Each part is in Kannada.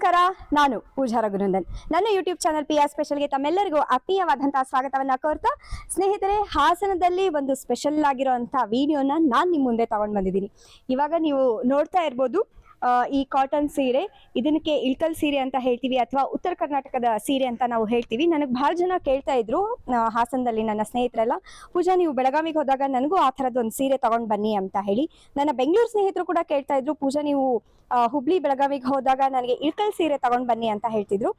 ನಮಸ್ಕಾರ, ನಾನು ಪೂಜಾ ರಘುನಂದನ್. ನನ್ನ ಯೂಟ್ಯೂಬ್ ಚಾನಲ್ ಪಿ ಆರ್ ಸ್ಪೆಷಲ್ಗೆ ತಮ್ಮೆಲ್ಲರಿಗೂ ಆತ್ಮೀಯವಾದಂತಹ ಸ್ವಾಗತವನ್ನ ಕೋರ್ತಾ, ಸ್ನೇಹಿತರೆ, ಹಾಸನದಲ್ಲಿ ಒಂದು ಸ್ಪೆಷಲ್ ಆಗಿರುವಂತಹ ವಿಡಿಯೋನ ನಾನು ನಿಮ್ಮ ಮುಂದೆ ತಗೊಂಡ್ ಬಂದಿದ್ದೀನಿ. ಇವಾಗ ನೀವು ನೋಡ್ತಾ ಇರ್ಬೋದು ಈ ಕಾಟನ್ ಸೀರೆ ಇದಕ್ಕೆ ಇಳ್ಕಲ್ ಸೀರೆ ಅಂತ ಹೇಳ್ತೀವಿ ಅಥವಾ ಉತ್ತರ ಕರ್ನಾಟಕದ ಸೀರೆ ಅಂತ ನಾವು ಹೇಳ್ತೀವಿ. ನನಗೆ ಭಾಳ ಜನ ಕೇಳ್ತಾ ಇದ್ರು ಹಾಸನದಲ್ಲಿ ನನ್ನ ಸ್ನೇಹಿತರೆಲ್ಲ, ಪೂಜಾ ನೀವು ಬೆಳಗಾವಿಗೆ ಹೋದಾಗ ನನಗೂ ಆ ಥರದ್ದು ಒಂದು ಸೀರೆ ತಗೊಂಡು ಬನ್ನಿ ಅಂತ ಹೇಳಿ. ನನ್ನ ಬೆಂಗಳೂರು ಸ್ನೇಹಿತರು ಕೂಡ ಕೇಳ್ತಾ ಇದ್ರು, ಪೂಜಾ ನೀವು ಹುಬ್ಳಿ ಬೆಳಗಾವಿಗೆ ಹೋದಾಗ ನನಗೆ ಇಳ್ಕಲ್ ಸೀರೆ ತಗೊಂಡು ಬನ್ನಿ ಅಂತ ಹೇಳ್ತಿದ್ರು.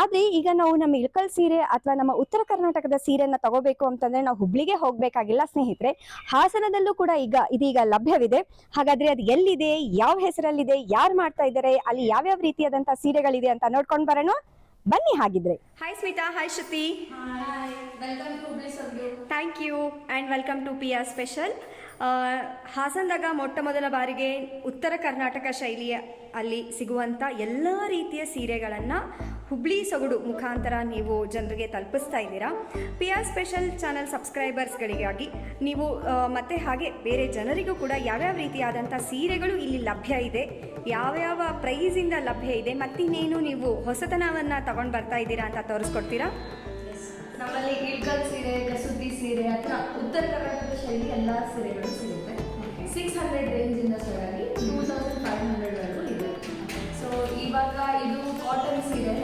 ಆದ್ರೆ ಈಗ ನಾವು ನಮ್ಮ ಇಳ್ಕಲ್ ಸೀರೆ ಅಥವಾ ನಮ್ಮ ಉತ್ತರ ಕರ್ನಾಟಕದ ಸೀರೆನ ತಗೋಬೇಕು ಅಂತಂದ್ರೆ ನಾವು ಹುಬ್ಳಿಗೆ ಹೋಗ್ಬೇಕಾಗಿಲ್ಲ ಸ್ನೇಹಿತರೆ. ಹಾಸನದಲ್ಲೂ ಕೂಡ ಈಗ ಇದೀಗ ಲಭ್ಯವಿದೆ. ಹಾಗಾದ್ರೆ ಅದು ಎಲ್ಲಿದೆ, ಯಾವ ಹೆಸರಲ್ಲಿದೆ ಯಾರು ಮಾಡ್ತಾ ಇದ್ದಾರೆ ಅಲ್ಲಿ ಯಾವ್ಯಾವ ರೀತಿಯಾದಂತಹ ಸೀರೆಗಳಿದೆ ಅಂತ ನೋಡ್ಕೊಂಡು ಬರೋಣ. ಬನ್ನಿ ಹಾಗಿದ್ರೆ. Hi Smita hi Shruti thank you and welcome to P R special ಹಾಸನದಾಗ ಮೊಟ್ಟ ಮೊದಲ ಬಾರಿಗೆ ಉತ್ತರ ಕರ್ನಾಟಕ ಶೈಲಿಯ ಅಲ್ಲಿ ಸಿಗುವಂಥ ಎಲ್ಲ ರೀತಿಯ ಸೀರೆಗಳನ್ನು ಹುಬ್ಳಿ ಸೊಗಡು ಮುಖಾಂತರ ನೀವು ಜನರಿಗೆ ತಲುಪಿಸ್ತಾ ಇದ್ದೀರಾ? ಪಿ ಆರ್ ಸ್ಪೆಷಲ್ ಚಾನಲ್ ಸಬ್ಸ್ಕ್ರೈಬರ್ಸ್ಗಳಿಗಾಗಿ ನೀವು ಮತ್ತೆ ಹಾಗೆ ಬೇರೆ ಜನರಿಗೂ ಕೂಡ ಯಾವ್ಯಾವ ರೀತಿಯಾದಂಥ ಸೀರೆಗಳು ಇಲ್ಲಿ ಲಭ್ಯ ಇದೆ, ಯಾವ್ಯಾವ ಪ್ರೈಸಿಂದ ಲಭ್ಯ ಇದೆ, ಮತ್ತಿನ್ನೇನು ನೀವು ಹೊಸತನವನ್ನು ತಗೊಂಡು ಬರ್ತಾ ಇದ್ದೀರಾ ಅಂತ ತೋರಿಸ್ಕೊಡ್ತೀರಾ? ನಮ್ಮಲ್ಲಿ ಇಳ್ಕಲ್ ಸೀರೆ ಕಸೂತಿ ಸೀರೆ, ಅಥವಾ ಉತ್ತರ ಕರ್ನಾಟಕ ಶೈಲಿ ಎಲ್ಲ ಸೀರೆಗಳು ಸಿಗುತ್ತೆ. ಸಿಕ್ಸ್ ಹಂಡ್ರೆಡ್ ರೇಂಜಿಂದ ಶುರುವಾಗಿ ಟೂ ತೌಸಂಡ್ ಫೈವ್ ಹಂಡ್ರೆಡ್ವರೆಗೂ ಇದೆ. ಸೊ ಇವಾಗ ಇದು ಕಾಟನ್ ಸೀರೆ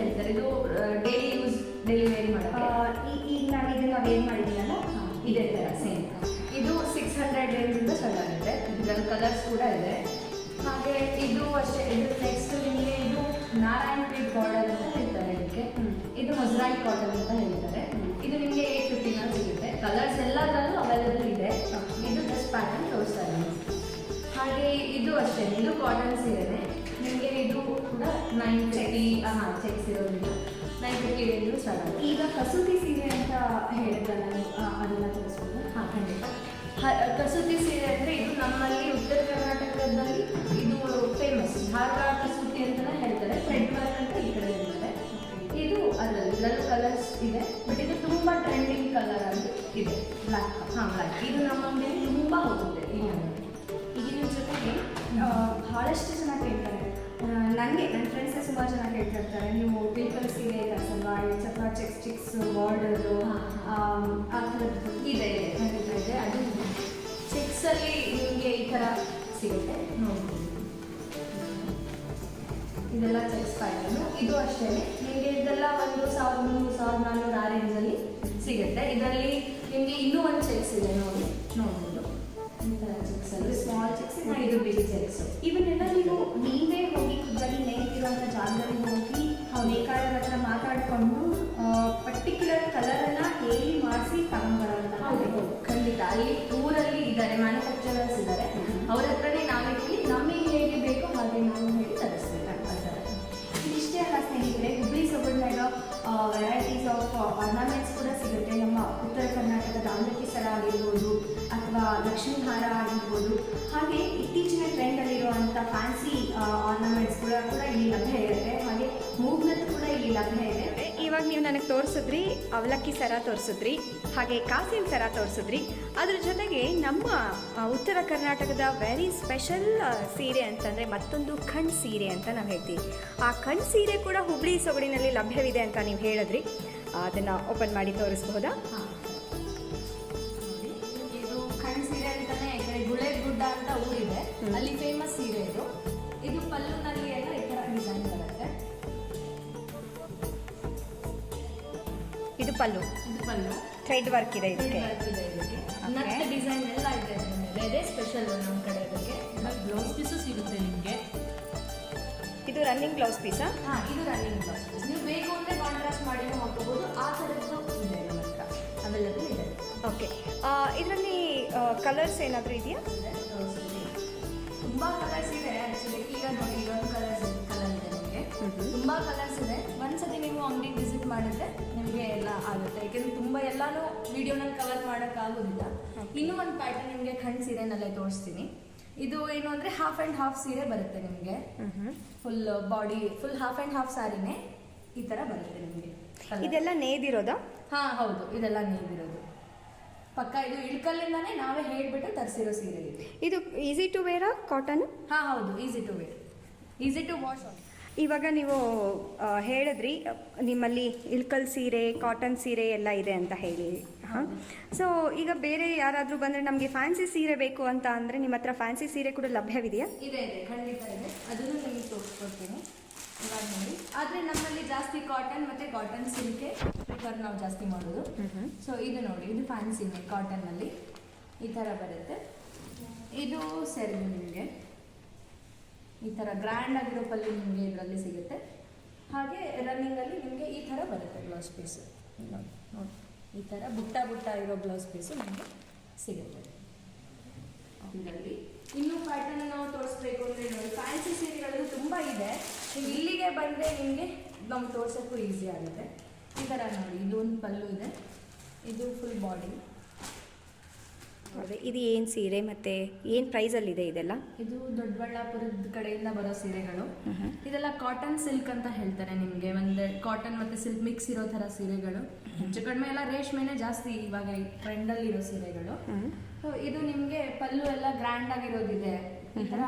ಯೂಸ್ ಡೈಲಿ ವೇರ್ ಮಾಡೋಕ್ಕೆ ಈಗ ನಾನು ಇದನ್ನ ಏನು ಮಾಡಿದ್ದೀನಲ್ಲ ಇದೇ ಥರ ಸೇಮ್ ಇದು ಸಿಕ್ಸ್ ಹಂಡ್ರೆಡ್ ರೇಂಜಿಂದ ಚೆನ್ನಾಗಿದೆ ಇದರಲ್ಲಿ ಕಲರ್ಸ್ ಕೂಡ ಇದೆ. ಹಾಗೆ ಇದು ಅಷ್ಟೇ ಇದು ನೆಕ್ಸ್ಟ್ ನಿಮಗೆ ಇದು ನಾರಾಯಣ್ ಪೀಟ್ ಬಾರ್ಡರ್ ಅಂತ ಹೇಳ್ತಾರೆ ಇದಕ್ಕೆ. ಇದು ಮೊಜರಾಯಿ ಕಾಟನ್ ಅಂತ ಹೇಳ್ತಾರೆ. ಇದು ನಿಮಗೆ ಏಟ್ ಫಿಫ್ಟಿನಲ್ಲಿ ಸಿಗುತ್ತೆ. ಕಲರ್ಸ್ ಎಲ್ಲದರಲ್ಲೂ ಅವೈಲೇಬಲ್ ಇದೆ. ಇದು ಜಸ್ಟ್ ಪ್ಯಾಟರ್ನ್ ತೋರಿಸ್ತಾ ಇದ್ದೀನಿ ಹಾಗೆ ಇದು ಅಷ್ಟೇ ಇದು ಕಾಟನ್ ಸೀರೆನೆ. ನಿಮಗೆ ಇದು ಕೂಡ ನೈನ್ ಫಿಫ್ಟಿ ಹಾಂ ಚೆಕ್ಸ್ ಇರೋದು. ಫಿಫ್ಟಿ ರೇಂಜು ಈಗ ಕಸೂತಿ ಸೀರೆ ಅಂತ ಹೇಳಿದ್ರೆ ನಾನು ಅದನ್ನ ತಿಳಿಸ್ಬೋದು ಹಾಂ ಖಂಡಿತ. ಕಸೂತಿ ಸೀರೆ ಅಂದರೆ ಇದು ನಮ್ಮಲ್ಲಿ ಉತ್ತರ ಕರ್ನಾಟಕದಲ್ಲಿ ಇದು ಫೇಮಸ್ ಧಾರವಾಡ ಕಸೂತಿ ಅಂತಲೇ ಹೇಳ್ತಾರೆ. ಥ್ರೆಡ್ ವರ್ಕ್ ಅಂತ ಈ ಕಡೆ ಹೇಳ್ತಾರೆ. ಇದು ಅದರಲ್ಲಿ ಇದರಲ್ಲೂ ಕಲರ್ಸ್ ಇದೆ. ಬಟ್ ಇದು ತುಂಬ ಟ್ರೆಂಡಿಂಗ್ ಕಲರ್ ಅಲ್ಲಿ ಇದೆ. ಬ್ಲ್ಯಾಕ್ ಹಾಂ ಬ್ಲ್ಯಾಕ್ ಇದು ನಮ್ಮ ಮನೆಯಲ್ಲಿ ತುಂಬ ಹೋಗುತ್ತೆ. ಈ ಈಗಿನ ಜೊತೆಗೆ ಬಹಳಷ್ಟು ನನಗೆ ನನ್ನ ಫ್ರೆಂಡ್ಸೇ ಸುಮಾರು ಜನ ಹೇಳ್ತಾ ಇರ್ತಾರೆ ನೀವು ಪೀಪಲ್ ಇದೆ ತರಿಸಲ್ವಾ ಚಪ್ಪ ಚೆಕ್ಸ್ ಚಿಕ್ಸ್ ಬಾರ್ಡರು ಆ ಥರದ್ದು ಇದೆ ಇದೆ ಅದು ಚೆಕ್ಸಲ್ಲಿ ನಿಮಗೆ ಈ ಥರ ಸಿಗುತ್ತೆ. ನೋಡ್ಬೋದು ಇದೆಲ್ಲ ಚೆಕ್ಸ್ ಪ್ಯಾಟರ್ನು ಇದು ಅಷ್ಟೇ. ನಿಮಗೆ ಇದೆಲ್ಲ ಒಂದು ಸಾವಿರದ ಮೂರು ಸಾವಿರದ ನಾನ್ನೂರು ಆ ರೇಂಜಲ್ಲಿ ಸಿಗುತ್ತೆ. ಇದರಲ್ಲಿ ನಿಮಗೆ ಇನ್ನೂ ಒಂದು ಚೆಕ್ಸ್ ಇದೆ ನೋಡಿ ನೋಡ್ಬೋದು. ಈ ಥರ ಚೆಕ್ಸ್ ಅಲ್ಲಿ ಸ್ಮಾಲ್ ಚೆಕ್ಸ್ ಇದು ಬಿಗ್ ಚೆಕ್ಸ್ ಇವನ್ನೆಲ್ಲ ನೀವು ನೀವೇ ಹೌದು ಖಂಡಿತ ಅಲ್ಲಿ ಊರಲ್ಲಿ ಇದ್ದಾರೆ ಮ್ಯಾನುಫ್ಯಾಕ್ಚರರ್ಸ್ ಇದ್ದಾರೆ ಅವ್ರ ಹತ್ರನೇ ನಾವೇ ನಮಗೆ ಹೇಗೆ ಬೇಕೋ ಹಾಗೆ ನಾವು ಹೇಳಿ ತರಿಸ್ಬೇಕಾಗ್ತದೆ ಇದಿಷ್ಟೇ ಅಲ್ಲ ಸ್ನೇಹಿತರೆ ಹುಬ್ಬಳ್ಳಿ ಸೊಗಡಿನಾಗ ವೆರೈಟೀಸ್ ಆಫ್ ಆರ್ನಮೆಂಟ್ಸ್ ಕೂಡ ಸಿಗುತ್ತೆ. ನಮ್ಮ ಉತ್ತರ ಕರ್ನಾಟಕದ ಅವಲಕ್ಕಿ ಸರ ಆಗಿರ್ಬೋದು ಅಥವಾ ಲಕ್ಷ್ಮೀ ಹಾರ ಆಗಿರ್ಬೋದು. ಹಾಗೆ ಇತ್ತೀಚಿನ ಟ್ರೆಂಡಲ್ಲಿರುವಂಥ ಫ್ಯಾನ್ಸಿ ಆರ್ನಮೆಂಟ್ಸ್ ಕೂಡ ಕೂಡ ಇಲ್ಲಿ ಲಭ್ಯ ಇರುತ್ತೆ. ಹಾಗೆ ಮೂಗ್ನದ್ದು ಕೂಡ ಇಲ್ಲಿ ಲಭ್ಯ ಇದೆ. ಇವಾಗ ನೀವು ನನಗೆ ತೋರಿಸಿದ್ರಿ ಅವಲಕ್ಕಿ ಸರ ತೋರಿಸಿದ್ರಿ ಹಾಗೆ ಕಾಸಿನ ಸರ ತೋರಿಸಿದ್ರಿ. ಅದ್ರ ಜೊತೆಗೆ ನಮ್ಮ ಉತ್ತರ ಕರ್ನಾಟಕದ ವೆರಿ ಸ್ಪೆಷಲ್ ಸೀರೆ ಅಂತಂದರೆ ಮತ್ತೊಂದು ಕಣ್ ಸೀರೆ ಅಂತ ನಾವು ಹೇಳ್ತೀವಿ. ಆ ಖಂಡ್ ಸೀರೆ ಕೂಡ ಹುಬ್ಳಿ ಸೊಗಡಿನಲ್ಲಿ ಲಭ್ಯವಿದೆ ಅಂತ ನೀವು ಹೇಳಿದ್ರಿ. ಅದನ್ನು ಓಪನ್ ಮಾಡಿ ತೋರಿಸ್ಬೋದಾ ಕಡೆ ಗುಡ್ಡ ಅಂತ ಊರಿದೆ. ಅಲ್ಲಿ ಫೇಮಸ್ ಸೀರೆ ಪಲ್ಲು. ಇದು ಪಲ್ಲು ಥ್ರೆಡ್ ವರ್ಕ್ ಇದೆ ಇದಕ್ಕೆ. ಇದೆ ನಟ್ ಡಿಸೈನ್ ಎಲ್ಲ ಇದೆ ಇದೆ ಮೇಲೆ ಸ್ಪೆಷಲ್ ನಮ್ಮ ಕಡೆ ಅದಕ್ಕೆ. ಬ್ಲೌಸ್ ಪೀಸು ಸಿಗುತ್ತೆ ನಿಮಗೆ. ಇದು ರನ್ನಿಂಗ್ ಬ್ಲೌಸ್ ಪೀಸಾ ಹಾಂ ಇದು ರನ್ನಿಂಗ್ ಬ್ಲೌಸ್ ಪೀಸ್ ನೀವು ಬೇಕು ಅಂದರೆ ಕಾಂಟ್ರಾಸ್ಟ್ ಮಾಡಿ ಹಾಕೋಬೋದು ಆ ಥರದ್ದು ಇದೆ ನಮ್ಮ ಹತ್ರ. ಅವೈಲೇಬಲ್ ಇದೆ. ಓಕೆ ಇದರಲ್ಲಿ ಕಲರ್ಸ್ ಏನಾದರೂ ಇದೆಯಾ? ತುಂಬ ಕಲರ್ಸ್ ಇದೆ ಆ್ಯಕ್ಚುಲಿ ಈಗ ನೋಡಿ ಇದೊಂದು ಕಲರ್ಸ್ ಕಲರ್ ಇದೆ ನಿಮಗೆ. ತುಂಬ ತುಂಬಾ ಕಲರ್ಸ್ ಇದೆ ಒಂದ್ಸತಿ ನೀವು ಅಂಗಡಿಗೆ ವಿಸಿಟ್ ಮಾಡಿದ್ರೆ ನಿಮಗೆ ಎಲ್ಲ ಆಗುತ್ತೆ. ಯಾಕೆಂದ್ರೆ ತುಂಬ ಎಲ್ಲಾನು ವಿಡಿಯೋನಲ್ಲಿ ಕವರ್ ಮಾಡೋಕ್ಕಾಗೋದಿಲ್ಲ ಇನ್ನೂ ಒಂದು ಪ್ಯಾಟರ್ನ್ ನಿಮಗೆ ಖಂಡ್ ಸೀರೆನಲ್ಲೇ ತೋರಿಸ್ತೀನಿ. ಇದು ಏನು ಅಂದ್ರೆ ಹಾಫ್ ಆ್ಯಂಡ್ ಹಾಫ್ ಸೀರೆ ಬರುತ್ತೆ ನಿಮಗೆ. Full body full half and half ಸಾರಿನೇ ಈ ಥರ ಬರುತ್ತೆ ನಿಮಗೆ ಇದೆಲ್ಲ ನೇದಿರೋದು? ಹಾ ಹೌದು. ಇದೆಲ್ಲ ನೇದಿರೋದು. ಪಕ್ಕ ಇದು ಇಳ್ಕಲ್ಲಿಂದಾನೇ ನಾವೇ ಹೇಳ್ಬಿಟ್ಟು ತರಿಸಿರೋ ಸೀರೆ ಇದು. ಇದು ಈಸಿ ಟು ವೇರಾ ಕಾಟನ್ ಹಾಂ ಹೌದು. Easy to wear easy to wash ಇವಾಗ ನೀವು ಹೇಳಿದ್ರಿ ನಿಮ್ಮಲ್ಲಿ ಇಳ್ಕಲ್ ಸೀರೆ ಕಾಟನ್ ಸೀರೆ ಎಲ್ಲ ಇದೆ ಅಂತ ಹೇಳಿ. ಹಾಂ? ಸೊ ಈಗ ಬೇರೆ ಯಾರಾದರೂ ಬಂದರೆ ನಮಗೆ ಫ್ಯಾನ್ಸಿ ಸೀರೆ ಬೇಕು ಅಂತ ಅಂದರೆ ನಿಮ್ಮ ಹತ್ರ ಫ್ಯಾನ್ಸಿ ಸೀರೆ ಕೂಡ ಲಭ್ಯವಿದೆಯಾ? ಇದೆ ಇದೆ. ಖಂಡಿತ ಇದೆ. ಅದನ್ನು ನಿಮಗೆ ತೋರಿಸ್ಕೊಡ್ತೀನಿ. ಇವಾಗ ನೋಡಿ. ಆದರೆ ನಮ್ಮಲ್ಲಿ ಜಾಸ್ತಿ ಕಾಟನ್ ಮತ್ತು ಕಾಟನ್ ಸಿಲ್ಕೆ ಪ್ರಿಫರ್ ನಾವು ಜಾಸ್ತಿ ಮಾಡೋದು. ಸೊ ಇದು ನೋಡಿ. ಇದು ಫ್ಯಾನ್ಸಿನೇ ಕಾಟನ್ನಲ್ಲಿ ಈ ಥರ ಬರುತ್ತೆ. ಇದು ಸೆರಗು ನಿಮಗೆ ಈ ಥರ ಗ್ರ್ಯಾಂಡ್ ಆಗಿರೋ ಪಲ್ಲು ನಿಮಗೆ ಇದರಲ್ಲಿ ಸಿಗುತ್ತೆ. ಹಾಗೆ ರನ್ನಿಂಗಲ್ಲಿ ನಿಮಗೆ ಈ ಥರ ಬರುತ್ತೆ ಬ್ಲೌಸ್ ಪೀಸು ನೋಡಿ, ಈ ಥರ ಬುಟ್ಟ ಬುಟ್ಟ ಇರೋ ಬ್ಲೌಸ್ ಪೀಸು ನಿಮಗೆ ಸಿಗುತ್ತೆ. ಇದರಲ್ಲಿ ಇನ್ನೂ ಪ್ಯಾಟರ್ನ್ ನಾವು ತೋರಿಸ್ಬೇಕು ಅಂದರೆ ನೋಡಿ ಫ್ಯಾನ್ಸಿ ಸೀರೆಗಳು ತುಂಬ ಇದೆ. ನೀವು ಇಲ್ಲಿಗೆ ಬಂದರೆ ನಿಮಗೆ ನಮ್ಗೆ ತೋರ್ಸೋಕ್ಕೂ ಈಸಿ ಆಗುತ್ತೆ. ಈ ಥರ ನೋಡಿ, ಇದೊಂದು ಪಲ್ಲು ಇದೆ. ಇದು ಫುಲ್ ಬಾಡಿ ಹೌದು ಇದು ಏನು ಸೀರೆ ಮತ್ತು ಏನು ಪ್ರೈಸಲ್ಲಿದೆ ಇದೆಲ್ಲ? ಇದು ದೊಡ್ಡಬಳ್ಳಾಪುರದ ಕಡೆಯಿಂದ ಬರೋ ಸೀರೆಗಳು. ಇದೆಲ್ಲ ಕಾಟನ್ ಸಿಲ್ಕ್ ಅಂತ ಹೇಳ್ತಾರೆ ನಿಮಗೆ. ಒಂದು ಕಾಟನ್ ಮತ್ತು ಸಿಲ್ಕ್ ಮಿಕ್ಸ್ ಇರೋ ಥರ ಸೀರೆಗಳು. ಹೆಚ್ಚು ಕಡಿಮೆ ಎಲ್ಲ ರೇಷ್ಮೆನೇ ಜಾಸ್ತಿ ಇವಾಗ ಟ್ರೆಂಡಲ್ಲಿ ಇರೋ ಸೀರೆಗಳು. ಸೊ ಇದು ನಿಮಗೆ ಪಲ್ಲು ಎಲ್ಲ ಗ್ರ್ಯಾಂಡ್ ಆಗಿರೋದಿದೆ. ಈ ಥರ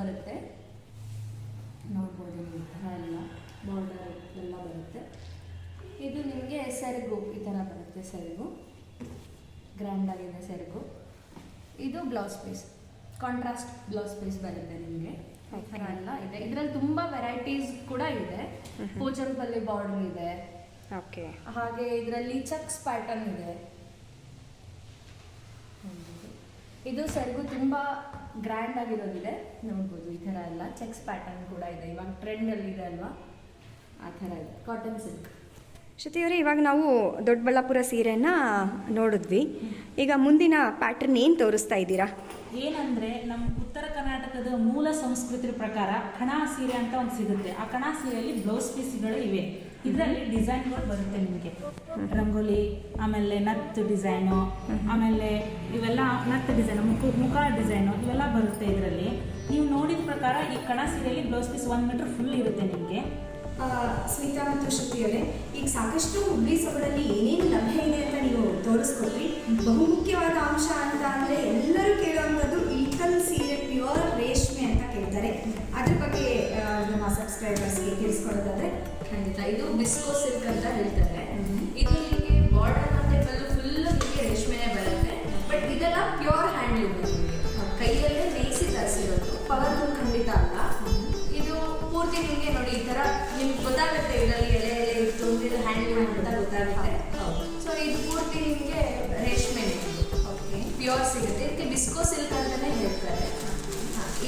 ಬರುತ್ತೆ. ನೋಡ್ಬೋದು ನೀವು ಈ ಥರ ಎಲ್ಲ. ಬಾರ್ಡರ್ ಎಲ್ಲ ಬರುತ್ತೆ. ಇದು ನಿಮಗೆ ಸೆರಗು ಈ ಥರ ಬರುತ್ತೆ ಸೆರಗು. ಗ್ರ್ಯಾಂಡ್ ಆಗಿದೆ ಸೆರಗು. ಇದು blouse piece contrast blouse piece ಬರುತ್ತೆ ನಿಮಗೆ. ಎಲ್ಲ ಇದೆ. ಇದರಲ್ಲಿ ತುಂಬ ವೆರೈಟೀಸ್ ಕೂಡ ಇದೆ. ಪೋಚಂಪಲ್ಲಿ ಬಾರ್ಡರ್ ಇದೆ. ಓಕೆ ಹಾಗೆ ಇದರಲ್ಲಿ ಚಕ್ಸ್ ಪ್ಯಾಟರ್ನ್ ಇದೆ. ಇದು ಸೆರಗು ತುಂಬ ಗ್ರ್ಯಾಂಡ್ ಆಗಿರೋದಿದೆ. ನೋಡ್ಬೋದು ಈ ಥರ ಎಲ್ಲ. ಚೆಕ್ಸ್ ಪ್ಯಾಟರ್ನ್ ಕೂಡ ಇದೆ. ಇವಾಗ ಟ್ರೆಂಡಲ್ಲಿ ಇದೆ ಅಲ್ವಾ? ಆ ಥರ ಇದೆ. ಕಾಟನ್ ಸಿಲ್ಕ್ ಶ್ರುತಿಯವರೇ, ಇವಾಗ ನಾವು ದೊಡ್ಡಬಳ್ಳಾಪುರ ಸೀರೆನ ನೋಡಿದ್ವಿ. ಈಗ ಮುಂದಿನ ಪ್ಯಾಟರ್ನ್ ಏನು ತೋರಿಸ್ತಾ ಇದ್ದೀರಾ? ಏನಂದ್ರೆ ನಮ್ಮ ಉತ್ತರ ಕರ್ನಾಟಕದ ಮೂಲ ಸಂಸ್ಕೃತಿ ಪ್ರಕಾರ ಕಣ ಸೀರೆ ಅಂತ ಒಂದು ಸಿಗುತ್ತೆ. ಆ ಕಣ ಸೀರೆಯಲ್ಲಿ ಬ್ಲೌಸ್ ಪೀಸ್ಗಳು ಇವೆ. ಇದರಲ್ಲಿ ಡಿಸೈನ್ಗಳು ಬರುತ್ತೆ ನಿಮಗೆ. ರಂಗೋಲಿ, ಆಮೇಲೆ ನತ್ತು ಡಿಸೈನು ಆಮೇಲೆ ಇವೆಲ್ಲ ನತ್ತು ಡಿಸೈನ್ ಮುಖ ಮುಖ ಡಿಸೈನು ಇವೆಲ್ಲ ಬರುತ್ತೆ ಇದರಲ್ಲಿ. ನೀವು ನೋಡಿದ ಪ್ರಕಾರ ಈ ಕಣ ಸೀರೆಯಲ್ಲಿ blouse piece one metre full ಇರುತ್ತೆ ನಿಮಗೆ. ಸ್ಮಿತಾ ಮತ್ತು ಶ್ರುತಿಯವರೇ ಈಗ ಸಾಕಷ್ಟು ಹುಬ್ಳಿ ಸೊಗಡಲ್ಲಿ ಏನೇನು ಲಭ್ಯ ಇದೆ ಅಂತ ನೀವು ತೋರಿಸ್ಕೊಟ್ರಿ. ಬಹುಮುಖ್ಯವಾದ ಅಂಶ ಅಂತ ಅಂದರೆ ಎಲ್ಲರೂ ಕೇಳುವಂಥದ್ದು ಇಲ್ಕಲ್ ಸೀರೆ ಪ್ಯೂರ್ ರೇಷ್ಮೆ ಅಂತ ಕೇಳ್ತಾರೆ. ಅದ್ರ ಬಗ್ಗೆ ನಮ್ಮ ಸಬ್ಸ್ಕ್ರೈಬರ್ಸ್ಗೆ ತಿಳಿಸ್ಕೊಡೋದಾದ್ರೆ. ಖಂಡಿತ. ಇದು ಬಿಸ್ಕೋ ಸಿಲ್ಕ್ ಅಂತ ಹೇಳ್ತಾರೆ. ಇದು ನಿಮಗೆ ಬಾರ್ಡರ್ ಮತ್ತೆ ಪಲ್ಲು ಫುಲ್ ನಿಮಗೆ ರೇಷ್ಮೆನೇ ಬರುತ್ತೆ. ಬಟ್ ಇದೆಲ್ಲ ಪ್ಯೂರ್ ಹ್ಯಾಂಡ್ಲೂಮ್ ನಿಮಗೆ ಕೈಯಲ್ಲೇ ನೇಯಿಸಿ ತರಿಸಿರೋದು. ಪವರ್ಫುಲ್ ಖಂಡಿತ ಅಲ್ಲ. ಇದು ಪೂರ್ತಿ ನಿಮಗೆ ನಿಮ್ಗೆ ಗೊತ್ತಾಗುತ್ತೆ ಇದರಲ್ಲಿ ಎಲೆ ಎಲೆ ಇತ್ತು ಇದು ಹ್ಯಾಂಡಲ್ ಅಂತ ಗೊತ್ತಾಗುತ್ತೆ. ಸೊ ಇದು ಪೂರ್ತಿ ನಿಮಗೆ ರೇಷ್ಮೆ ಓಕೆ ಪ್ಯೂರ್ ಸಿಗುತ್ತೆ. ಇದಕ್ಕೆ ಬಿಸ್ಕೋ ಸಿಲ್ಕ್ ಅಂತಲೇ ಹೇಳ್ತಾರೆ.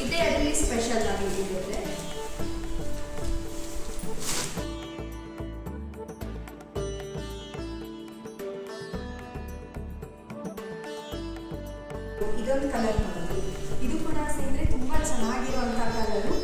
ಇದೇ ಅದರಲ್ಲಿ ಸ್ಪೆಷಲ್ ಆಗಿ ಇರುತ್ತೆ. ಇದೊಂದು ಕಲರ್ ಇದು ಕೂಡ ಸೇರಿದ್ರೆ ತುಂಬಾ ಚೆನ್ನಾಗಿರುವಂತಹ colour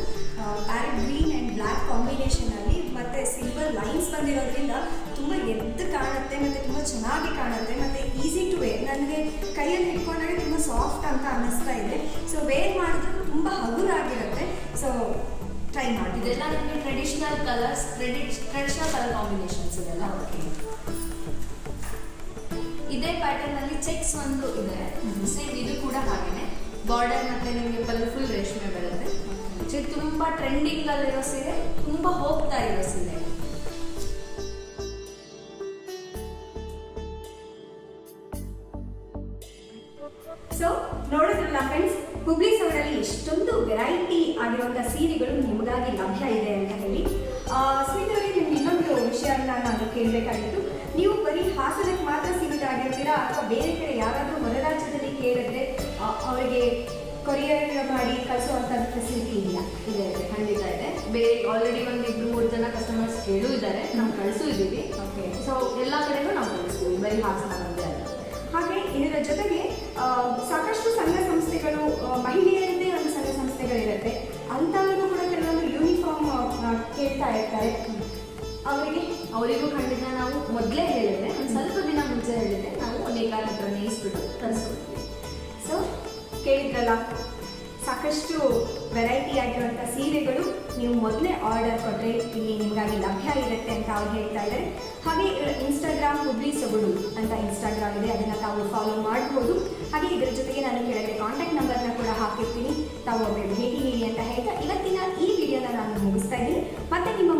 parrot green and black ಕಾಂಬಿನೇಷನಲ್ಲಿ ಮತ್ತು ಸಿಲ್ವರ್ ಲೈನ್ಸ್ ಬಂದಿರೋದ್ರಿಂದ ತುಂಬ ಎದ್ದು ಕಾಣುತ್ತೆ ಮತ್ತು ತುಂಬ ಚೆನ್ನಾಗಿ ಕಾಣುತ್ತೆ ಮತ್ತು ಈಸಿ ಟು ವೇರ್ ನನಗೆ ಕೈಯಲ್ಲಿ ಇಟ್ಕೊಂಡಾಗ ತುಂಬ ಸಾಫ್ಟ್ ಅಂತ ಅನ್ನಿಸ್ತಾ ಇದೆ. ಸೊ ವೇರ್ ಮಾಡಿದ್ರು ತುಂಬ ಹಗುರಾಗಿರುತ್ತೆ. ಸೊ ಟ್ರೈ ಮಾಡಿ. ಇದೆಲ್ಲ ನಿಮಗೆ traditional colours traditional colour combinations ಇದೆಲ್ಲ ಇದೇ ಪ್ಯಾಟರ್ನ್ ಅಲ್ಲಿ ಚೆಕ್ಸ್ ಒಂದು ಇದೆ. ಸೇಮ್ ಇದು ಕೂಡ ಹಾಗೇನೆ. ಬಾರ್ಡರ್ ಮತ್ತೆ ನಿಮಗೆ ಕಲರ್ಫುಲ್ ಫುಲ್ ರೇಷ್ಮೆ ಬರುತ್ತೆ. ತುಂಬಾ ಟ್ರೆಂಡಿಂಗ್ ಅಲ್ಲಿರೋ ಸೀರೆ, ತುಂಬಾ ಹೋಗ್ತಾ ಇರೋ ಸೀರೆ. ಸೊ ನೋಡಿದ್ರಲ್ಲ ಫ್ರೆಂಡ್ಸ್ ಹುಬ್ಳಿ ಸೌಡಲ್ಲಿ ಇಷ್ಟೊಂದು ವೆರೈಟಿ ಆಗಿರುವಂಥ ಸೀರೆಗಳು ನಿಮಗಾಗಿ ಲಭ್ಯ ಇದೆ ಅಂತ ಹೇಳಿ. ಸ್ನೇಹಿತರಿಗೆ ನಿಮ್ಗೆ ಇನ್ನೊಂದು ವಿಷಯನ ನಾನು ಕೇಳಬೇಕಾಗಿತ್ತು. ನೀವು ಬರೀ ಹಾಸನಕ್ಕೆ ಮಾತ್ರ ಸೀಮಿತ ಆಗಿರ್ತೀರಾ ಅಥವಾ ಬೇರೆ ಕಡೆ ಯಾರಾದರೂ ಹೊರ ರಾಜ್ಯದಲ್ಲಿ ಕೇಳಿದ್ರೆ ಅವರಿಗೆ ಕೊರಿಯರ್ ಮಾಡಿ ಕಳಿಸುವಂಥ ಫೆಸಿಲಿಟಿ ಇಲ್ಲ. ಇದೆ ಇದೆ ಖಂಡಿತ ಇದೆ. ಬೇರೆ ಆಲ್ರೆಡಿ ಒಂದು ಇಬ್ಬರು ಮೂರು ಜನ ಕಸ್ಟಮರ್ಸ್ ಕೇಳೂ ಇದ್ದಾರೆ ನಾವು ಕಳಿಸೂ ಇದ್ದೀವಿ ಓಕೆ ಸೊ ಎಲ್ಲ ಕಡೆಗೂ ನಾವು ಕಳಿಸ್ತೀವಿ ಬರೀ ಹಾಸನ ಒಂದೇ ಅಲ್ಲ ಹಾಗೆ ಇದರ ಜೊತೆಗೆ ಸಾಕಷ್ಟು ಸಂಘ ಸಂಸ್ಥೆಗಳು ಮಹಿಳೆಯರದ್ದೇ ಒಂದು ಸಂಘ ಸಂಸ್ಥೆಗಳಿರುತ್ತೆ. ಅಂಥವ್ರಿಗೂ ಕೂಡ ಕೆಲವೊಂದು ಯೂನಿಫಾರ್ಮ್ ಕೇಳ್ತಾ ಇರ್ತಾರೆ. ಅವರಿಗೆ ಅವರಿಗೂ ಖಂಡಿತ ನಾವು ಮೊದಲೇ ಹೇಳಿದ್ರೆ ಒಂದು ಸ್ವಲ್ಪ ದಿನ ಮುಂಚೆ ಹೇಳಿದ್ರೆ ನಾವು ನೇಕಾರ್ ಹತ್ರ ನೇಯಿಸ್ಬಿಟ್ಟು ಸೊ ಕೇಳಿದ್ರಲ್ಲ, ಸಾಕಷ್ಟು ವೆರೈಟಿ ಆಗಿರುವಂಥ ಸೀರೆಗಳು ನೀವು ಮೊದಲೇ ಆರ್ಡರ್ ಕೊಟ್ಟರೆ ಇಲ್ಲಿ ನಿಮಗಾಗಿ ಲಭ್ಯ ಇರುತ್ತೆ ಅಂತ ಅವ್ರು ಹೇಳ್ತಾ ಇದ್ದಾರೆ. ಹಾಗೆ ಇನ್ಸ್ಟಾಗ್ರಾಮ್ ಹುಬ್ಳಿ ಸೊಗಡು ಅಂತ ಇನ್ಸ್ಟಾಗ್ರಾಮ್ ಇದೆ, ಅದನ್ನು ತಾವು ಫಾಲೋ ಮಾಡ್ಬೋದು. ಹಾಗೆ ಇದರ ಜೊತೆಗೆ ನಾನು ಕೆಳಗಡೆ ಕಾಂಟ್ಯಾಕ್ಟ್ ನಂಬರ್ನ ಕೂಡ ಹಾಕಿರ್ತೀನಿ. ತಾವು ಒಮ್ಮೆ ಭೇಟಿ ನೀಡಿ ಅಂತ ಹೇಳ್ತಾ ಇವತ್ತಿನ ಈ ವಿಡಿಯೋ ವಿಡಿಯೋನ ನಾನು ಮುಗಿಸ್ತಾ ಇದ್ದೀನಿ. ಮತ್ತೆ ನಿಮ್ಮ